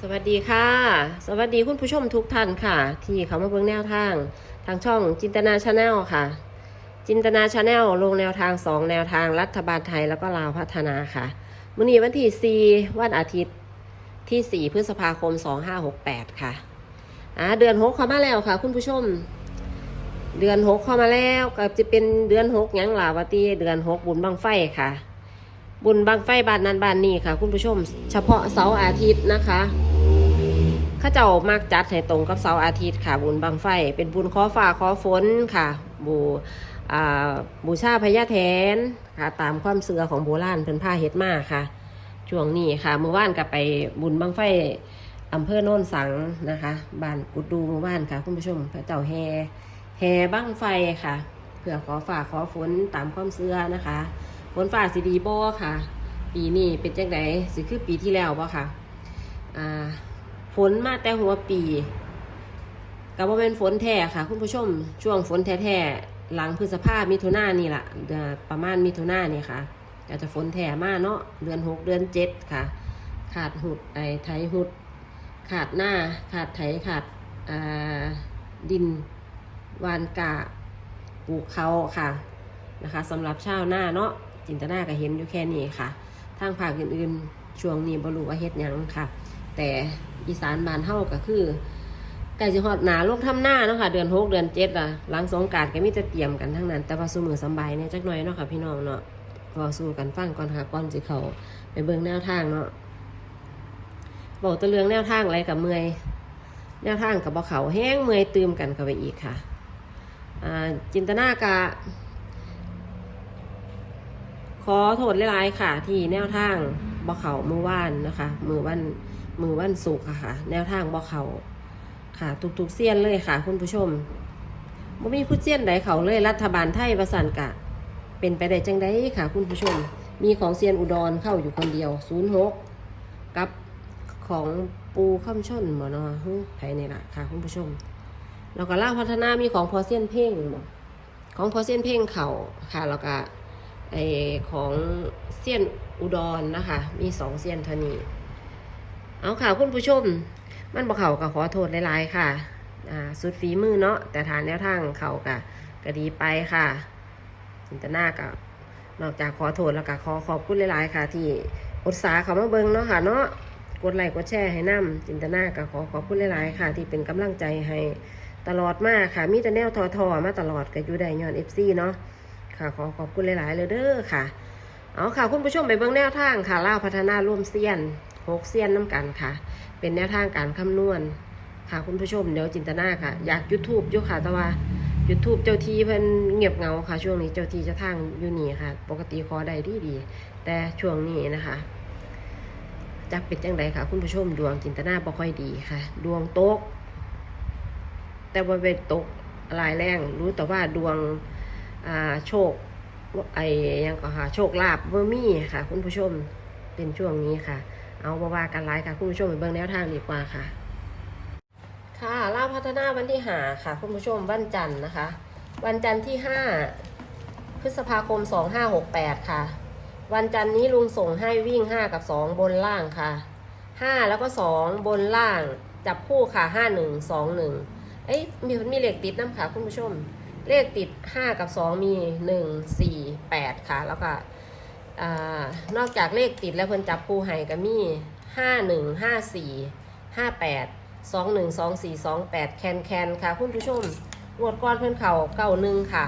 สวัสดีค่ะ สวัสดีคุณผู้ชมทุกท่านค่ะ ที่เขามาเบิ่งแนวทาง ทางช่องจินตนาชาแนลค่ะ จินตนาชาแนลลงแนวทาง 2 แนวทางรัฐบาลไทยแล้วก็ลาวพัฒนาค่ะมื้อนี้วันที่4วันอาทิตย์ที่ 4 พฤษภาคม 2568 ค่ะอ่าเดือน6เข้ามาแล้วค่ะ คุณผู้ชม เดือน 6 เข้ามาแล้วก็จะเป็นเดือน6ยังหลาวตีเดือน 6 บุญบังไฟค่ะ บุญบังไฟบ้านนั้นบ้านนี้ค่ะ คุณผู้ชม เฉพาะเสาร์อาทิตย์นะคะข้าเจ้ามักจัดให้ตรงกับเสาร์อาทิตย์ค่ะ บุญบังไฟ เป็นบุญขอฟ้าขอฝนค่ะ บูอ่าบูชาพญาแทนค่ะ ตามความเชื่อของโบราณเพิ่นผ้าเฮ็ดมาค่ะช่วงนี้ค่ะเมื่อวานก็ไปบุญบังไฟอำเภอโน่นสังนะคะบ้านกุดดูเมื่อวานค่ะ คุณผู้ชมพระเจ้าแฮแฮบังไฟค่ะเพื่อขอฝากขอฝนตามความเชื่อนะคะ ฝนฝ่าสีดีบ่ค่ะ ปีนี้เป็นจังไดสิคือปีที่แล้วบ่ค่ะอ่าฝนมาแต่หัวปีกับว่าเป็นฝนแท้ค่ะ คุณผู้ชมช่วงฝนแท้ๆหลังพฤษภามิถุนายนนี่แหละเดือนประมาณมิถุนายนนี่ค่ะก็จะฝนแท้มากเนาะเดือนหกเดือนเจ็ดค่ะ ขาดหุดไอไถหุด ขาดหน้าขาดไถขาดอ่าดินวานกาปลูกเขาค่ะนะคะสำหรับชาวหน้าเนาะ จินตนาก็เห็นอยู่แค่นี้ค่ะ ทางภาคอื่นๆ ช่วงนี้บรูว่าเฮ็ดยังค่ะ แต่อีสานบานเฮาก็คือใกล้จะฮอดหนาลงทำหน้าเนาะค่ะ เดือนหกเดือนเจ็ดอะหลังสงการก็มีแต่เตรียมกันทั้งนั้น แต่ว่าสมือสบายเนี่ยจักหน่อยเนาะค่ะพี่น้องเนาะพอสู้กันฟังก่อนค่ะก่อนสิเขาไปเบิ่งแนวทางเนาะบอกตะเลืองแนวทางอะไรกับเมยแนวทางกับบ่เขาแห้งเมยตืมกันเข้าไปอีกค่ะอ่าจินตนากะ ขอโทษหลายๆค่ะ ที่แนวทางบ่อเขามือว่านนะคะ มือวันมือวันสุกร์อะค่ะ แนวทางบ่อเขาค่ะทุกๆเสี้ยนเลยค่ะ คุณผู้ชมบ่มีผู้เสี้ยนใดเขาเลยรัฐบาลไทยประสานกะ เป็นไปได้จังได้ค่ะ คุณผู้ชม มีของเซียนอุดรเข้าอยู่คนเดียว06กับของปูข้ามชนหมอนอฮึไผนี่ล่ะค่ะ คุณผู้ชม แล้วก็ล่าพัฒนามีของพอเซียนเพ่งของพอเซียนเพ่งเขาค่ะแล้วก็ ไอของเซียนอุดรนะคะ มีสองเซียนเท่านี้เอาค่ะคุณผู้ชม มันบอกเขาก็ขอโทษหลายๆค่ะอ่าสุดฝีมือเนาะแต่ฐานแนวทางเขาก็ก็ดีไปค่ะจินตนาก็นอกจากขอโทษแล้วก็ขอขอบคุณหลายๆค่ะ ที่อุตสาห์เขามาเบิงเนาะค่ะเนาะกดไลค์กดแชร์ให้นํจินตนาก็ขอขอบคุณหลายๆค่ะ ที่เป็นกำลังใจให้ตลอดมากค่ะ มีแต่แนวทอๆมาตลอดก็อยู่ได้ย้อนเอฟซีเนาะ ค่ะขอขอบคุณหลายๆเลยเด้อค่ะ เอาค่ะคุณผู้ชมไปเบิ่งแนวทางค่ะเล่าพัฒนาร่วมเซียนหกเซียนน้ำกันค่ะ เป็นแนวทางการคำนวณค่ะคุณผู้ชมเดี๋ยวจินตนาค่ะ อยากยูทูบอยู่ค่ะแต่ว่ายูทูบเจ้าทีเพิ่นเงียบเงาค่ะ ช่วงนี้เจ้าทีจะทางอยู่นี่ค่ะ ปกติขอได้ดีดีแต่ช่วงนี้นะคะจักเป็นจังไดค่ะ คุณผู้ชมดวงจินตนาบ่ค่อยดีค่ะ ดวงตก แต่ว่าเป็นตกลายแรงรู้แต่ว่าดวง อ่าโชคไอ้ยังก็ค่ะโชคลาภเบอร์มี่ค่ะ คุณผู้ชมเป็นช่วงนี้ค่ะ เอาบว่ากันไลฟ์ค่ะคุณผู้ชมไปเบิ่งแนวทางดีกว่าค่ะ ค่ะล่าพัฒนาวันที่หาค่ะ คุณผู้ชมวันจันทร์นะคะ วันจันทร์ที่ห้าพฤษภาคมสองห้าหกแปดค่ะ วันจันทร์นี้ลุงส่งให้วิ่งห้ากับสองบนล่างค่ะห้าแล้วก็สองบนล่าง จับคู่ค่ะห้าหนึ่งสองหนึ่งเอ้ยมีมีเหล็กติดน้ำค่ะคุณผู้ชม เลขติด 5 กับ 2 มี 1 4 8 ค่ะ แล้วก็อนอกจากเลขติดแล้วเพิ่นจับคู่ให้ก็มี 5 1 5 4 5 8 2 1 2 4 2 8 แคนแคนค่ะ คุณผู้ชมงวดก้อนเพิ่นเขาเก้าหนึ่งค่ะ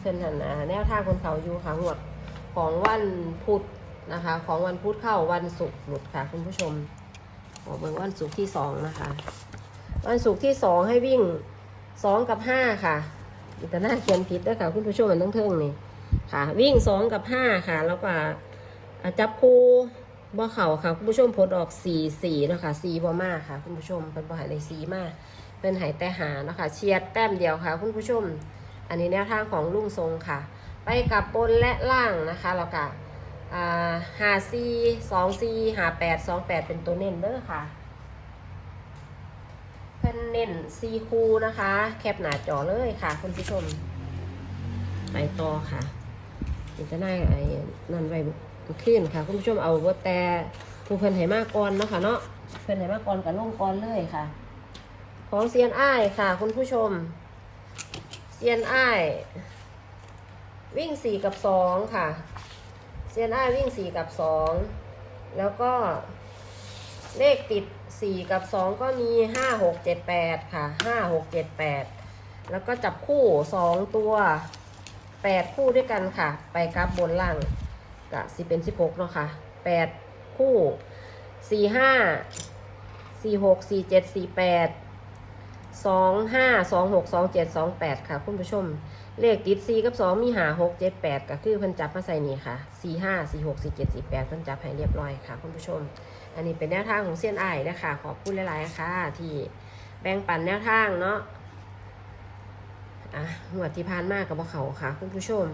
เพิ่นหันอ่าแนวทางเพิ่นเขาอยู่ค่ะงวดของวันพุธนะคะ ของวันพุธเข้าวันศุกร์หลุดค่ะ คุณผู้ชมขอเบิ่งวันศุกร์ที่สองนะคะ วันศุกร์ที่สองให้วิ่งสองกับห้าค่ะ แต่หน้าเขียนผิดด้วยค่ะคุณผู้ชมมันต้องเทิงนี่ค่ะ วิ่งสองกับห้าค่ะ แล้วก็จับคู่บ่เข่าค่ะ คุณผู้ชมผลออกสี่สี่นะคะสี่บ่มาค่ะ คุณผู้ชมเป็นบ่หายในสีมาเป็นหายแต่หานะคะเชียดแต้มเดียวค่ะ คุณผู้ชม อันนี้แนวทางของลุงทรงค่ะ ไปกับบนและล่างนะคะแล้วก็อ่าหาซีสองซีหาแปดสองแปดเป็นตัวเน้นเด้อค่ะ พิ่นเน้นซีคูนะคะ แคปหน้าจอเลยค่ะ คุณผู้ชมไปต่อค่ะอินจะได้ไอ้นั่นไว้ขึ้นค่ะ คุณผู้ชมเอาว่าแต่ผู้เพิ่นให้มากก่อนเนาะค่ะเนาะเพิ่นให้มากก่อนกับลงก่อนเลยค่ะ ของเซียนอ้ายค่ะ คุณผู้ชมเซียนอ้ายวิ่งสี่กับสองค่ะ เซียนอ้ายวิ่งสี่กับสองแล้วก็ เลขติดสี่กับสองก็มีห้าหกเจ็ดแปดค่ะห้าหกเจ็ดแปดแล้วก็จับคู่สองตัวแปดคู่ด้วยกันค่ะ ไปกราฟบนล่างกะสิเป็นสิบหกเนาะค่ะแปดคู่สี่ห้าสี่หกสี่เจ็ดสี่แปดสองห้าสองหกสองเจ็ดสองแปดค่ะ คุณผู้ชม เลขติด4กับ2มีหา6 7 8ก็คือเพิ่นจับมาใส่นี่ค่ะ4 5 4 6 4 7 4 8เพิ่นจับให้เรียบร้อยค่ะ คุณผู้ชมอันนี้เป็นแนวทางของเซียนไอ้นะคะขอบคุณหลายๆค่ะ ที่แบ่งปันแนวทางเนาะอะหัวดที่ผ่านมากกับเขาค่ะ คุณผู้ชม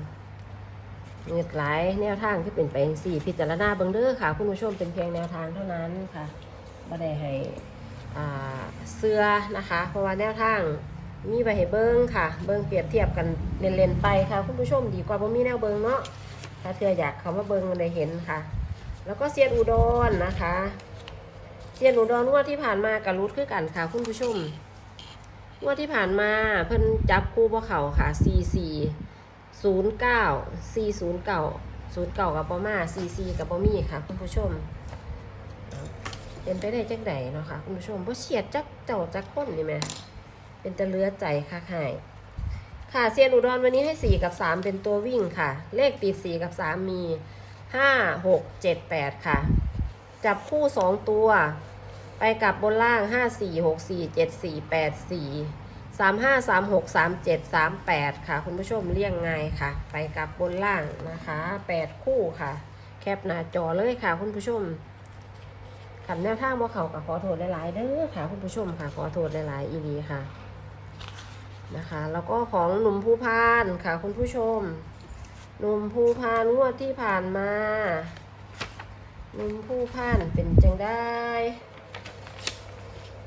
เงืดหลายแนวทางที่เป็นไปสี่พิจารณาเบิ่งเด้อค่ะ คุณผู้ชมเป็นเพียงแนวทางเท่านั้นค่ะไม่ได้ให้อ่าเสื้อนะคะ เพราะว่าแนวทางมีไปให้เบิ้งค่ะ เบิ้งเปรียบเทียบกันเล่นๆไปค่ะ คุณผู้ชมดีกว่าบ่มีแนวเบิ้งเนาะถ้าเธออยากเขามาเบิ้งได้เห็นค่ะ แล้วก็เซียนอุดรนะคะเซียนอุดรงวดที่ผ่านมากับรุดคือกันค่ะคุณผู้ชมงวดที่ผ่านมาเพิ่นจับคู่บ่เขาค่ะ4 4 0 9 4 0 9 0 9กับบ่มา4 4กับบ่มีค่ะ คุณผู้ชมเป็นไปได้จังไดเนาะค่ะคุณผู้ชมบ่เฉียดจักเจ้าจักคนนี่แหมเป็นตะเลือใจค่ะหายค่ะเซียนอุดรวันนี้ให้ 4 กับ 3 เป็นตัววิ่งค่ะ เลขติด 4 กับ 3 มี 5 6 7 8ค่ะ จับคู่2ตัว ไปกับบนล่าง5 4 6 4 7 4 8 4 3 5 3 6 3 7 3 8ค่ะ คุณผู้ชมเลี่ยงง่ายค่ะ ไปกับบนล่างนะคะ8คู่ค่ะ แคปหน้าจอเลยค่ะ คุณผู้ชมขันแนวทางว่าเขากับขอโทษหลายๆเด้อค่ะ คุณผู้ชมค่ะ ขอโทษหลายๆอีดีค่ะนะคะ แล้วก็ของหนุ่มภูพานค่ะ คุณผู้ชม นุ่มภูพานงวดที่ผ่านมานุ่มภูพานเป็นจังได้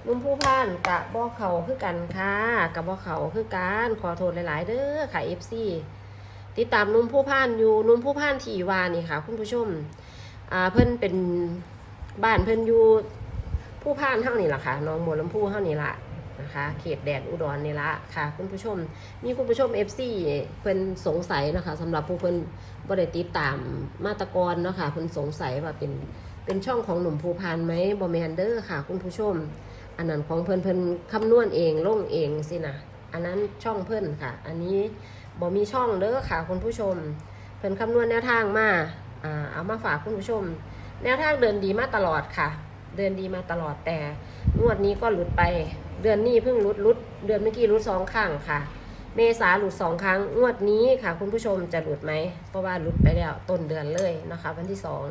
นุ่มภูพานกะบ่อเขาคือกันค่ะกับบ่อเขาคือกันขอโทษหลาย ๆ เด้อค่ะ FC ติดตามนุ่มภูพานอยู่นุ่มภูพานที่วานี่ค่ะ คุณผู้ชมอ่าเพิ่นเป็นบ้านเพิ่นอยู่ผู้พานเท่านี่แหละค่ะน้องบัวลำพูเท่านี่ละ นะคะเขตแดนอุดรนี่ละค่ะ คุณผู้ชมมีคุณผู้ชม FC เพิ่นสงสัยนะคะสำหรับผู้เพิ่นบ่ได้ติดตามมาตรกรเนาะค่ะเพิ่นสงสัยว่าเป็นเป็นช่องของหนุ่มภูพานไหมบ่แมนเดอร์ค่ะ คุณผู้ชม อันนั้นของเพิ่นเพิ่นคำนวณเองลงเองสินะอันนั้นช่องเพิ่นค่ะ อันนี้บ่มีช่องเด้อค่ะ คุณผู้ชม เพิ่นคำนวณแนวทางมาอ่าเอามาฝากคุณผู้ชม แนวทางเดินดีมาตลอดค่ะ เดินดีมาตลอดแต่งวดนี้ก็หลุดไป เดือนนี้เพิ่งหลุดหลุดเดือนเมื่อกี้หลุดสองครั้งค่ะ เมษาหลุดสองครั้งงวดนี้ค่ะ คุณผู้ชมจะหลุดไหมเพราะว่าหลุดไปแล้วต้นเดือนเลยนะคะ วันที่สอง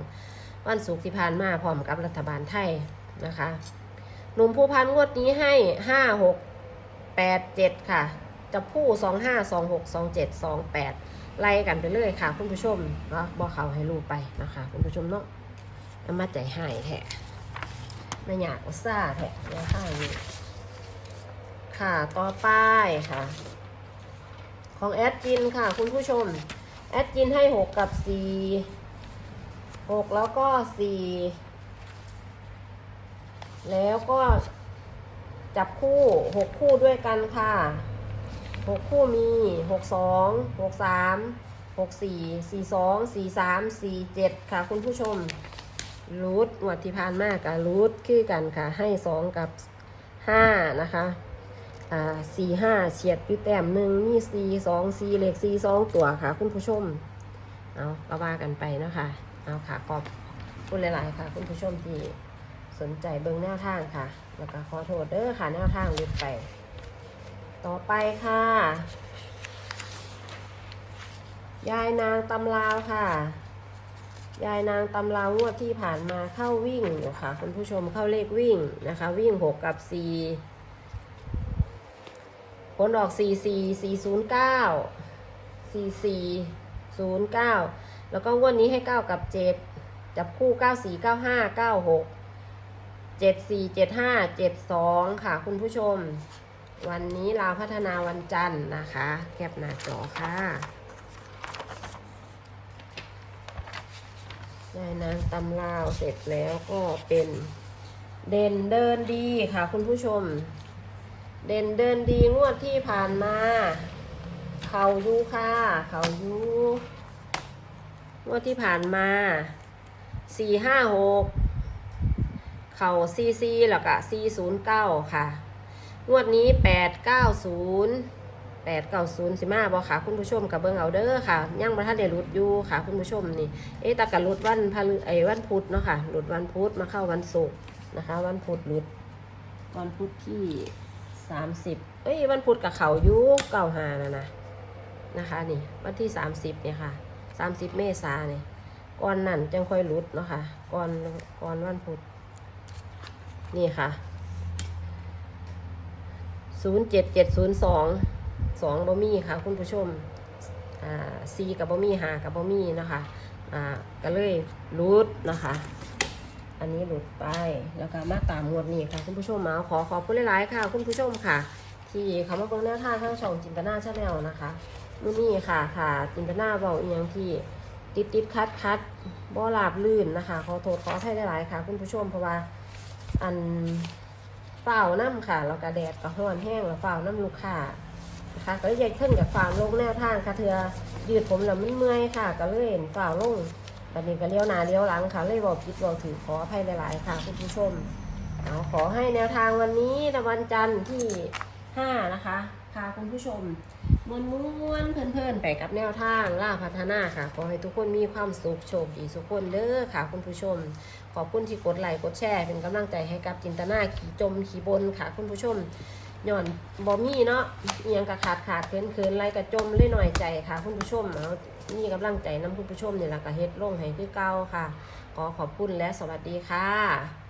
วันศุกร์ที่ผ่านมาพร้อมกับรัฐบาลไทยนะคะหนุ่มผู้พันงวดนี้ให้ห้าหกแปดเจ็ดค่ะ จะผู้สองห้าสองหกสองเจ็ดสองแปดไล่กันไปเลยค่ะ คุณผู้ชมเนาะบอกเขาให้รู้ไปนะคะ คุณผู้ชมเนาะมาใจหายแท้ไม่อยากอุตส่าห์แท้แนวทางนี้ ค่ะ ต่อไปค่ะ ของแอดจินค่ะ คุณผู้ชม แอดจินให้หกกับสี่หกแล้วก็สี่แล้วก็จับคู่หกคู่ด้วยกันค่ะหกคู่มีหกสองหกสามหกสี่สี่สองสี่สามสี่เจ็ดค่ะ คุณผู้ชมรูทวัดที่ผ่านมากกับรูทคือกันค่ะ ให้สองกับห้านะคะ อ่าสี่ห้าเฉียดอยู่แต้มหนึ่งมีสี่สองสี่เลขสี่สองตัวค่ะ คุณผู้ชม เอาก็ว่ากันไปนะคะเอาค่ะขอบคุณหลายๆค่ะ คุณผู้ชมที่สนใจเบิ้งแนวทางค่ะ แล้วก็ขอโทษเด้อค่ะแนวทางหลุดไป ต่อไปค่ะ ยายนางตำลาวค่ะ ยายนางตำลาวงวดที่ผ่านมาเข้าวิ่งอยู่ค่ะ คุณผู้ชมเข้าเลขวิ่งนะคะ วิ่งหกกับสี่ ผลออก 4 4 4 0 9 4 4 0 9 แล้วก็งวดนี้ให้ 9 กับ 7 จับคู่ 9 4 9 5 9 6 7 4 7 5 7 2 ค่ะ คุณผู้ชม วันนี้ลาวพัฒนาวันจันทร์นะคะ แคปหน้าจอค่ะได้น้ำตำลาวเสร็จแล้วก็เป็นเด่นเดินดีค่ะคุณผู้ชม เด่นเดินดีงวดที่ผ่านมา เขายูค่ะ เขายูงวดที่ผ่านมาสี่ห้าหกเขาซีซีแล้วก็ซีศูนย์เก้าค่ะ งวดนี้แปดเก้าศูนย์แปดเก้าศูนย์สิมาบอค่ะคุณผู้ชมกับเบิ้งเอาเด้อค่ะยังมาท่านเดรุดยูค่ะคุณผู้ชมนี่ เอ๊ะตากะรุดวันพฤไอวันพุธเนาะค่ะหลุดวันพุธมาเข้าวันศุกร์นะคะ วันพุธหลุด วันพุธที่ สามสิบเอ้ยวันพุธกับเขายุเก้าหานะนะนะคะนี่วันที่สามสิบเนี่ยค่ะสามสิบเมษาเนี่ยก่อนนั่นจังค่อยหลุดเนาะค่ะก่อนก่อนวันพุธนี่ค่ะศูนย์เจ็ดเจ็ดศูนย์สองสองบะมี่ค่ะ คุณผู้ชมอ่าซีกับบะมี่หากับบะมี่นะคะอ่าก็เลยรูดนะคะ อันนี้หลุดไปแล้วก็มาตามงวดนี้ค่ะ คุณผู้ชมมาขอขอบคุณหลายๆค่ะ คุณผู้ชมค่ะ ที่เขามาเบิ่งแนวทางข้างช่องจินตนาชาแนลนะคะมื่อนี้ค่ะค่ะ จินตนาเบาเอียงที่ติดติดคัดคัดบ่ลาบลื่นนะคะขอโทษขอให้หลายๆค่ะ คุณผู้ชมเพราะว่าอันเฝ้าน้ำค่ะแล้วก็แดดก็ห้อนแห้งแล้วเฝ้าน้ำลูกค้านะคะก็เลยอยากขึ้นกับฟาร์มลงแนวทางค่ะเธอยืดผมแล้วมันเมื่อยค่ะ ก็เลยเฝ้าลง ตอนนี้ก็เลี้ยวหน้าเลี้ยวหลังค่ะ เลยบอกคิดบอกถือขออภัยหลายๆค่ะคุณผู้ชมเอาขอให้แนวทางวันนี้ในวันจันทร์ที่ห้านะคะพาคุณผู้ชมมวนม้วนเพลินๆไปกับแนวทางล่าพัฒนาค่ะ ขอให้ทุกคนมีความสุขโชคดีทุกคนเด้อค่ะ คุณผู้ชม ขอบคุณที่กดไลค์กดแชร์เป็นกำลังใจให้กับจินตนาขี่จมขี่บนค่ะ คุณผู้ชม ย่อนบอมี่เนาะเอียงกระขาดขาดเคินเคินไรกระจมเล่หน่อยใจค่ะ คุณผู้ชมเอานี่กำลังใจน้ำคุณผู้ชมเนี่แหละกระเฮ็ดลงให้คือเก้าค่ะ ขอขอบคุณและสวัสดีค่ะ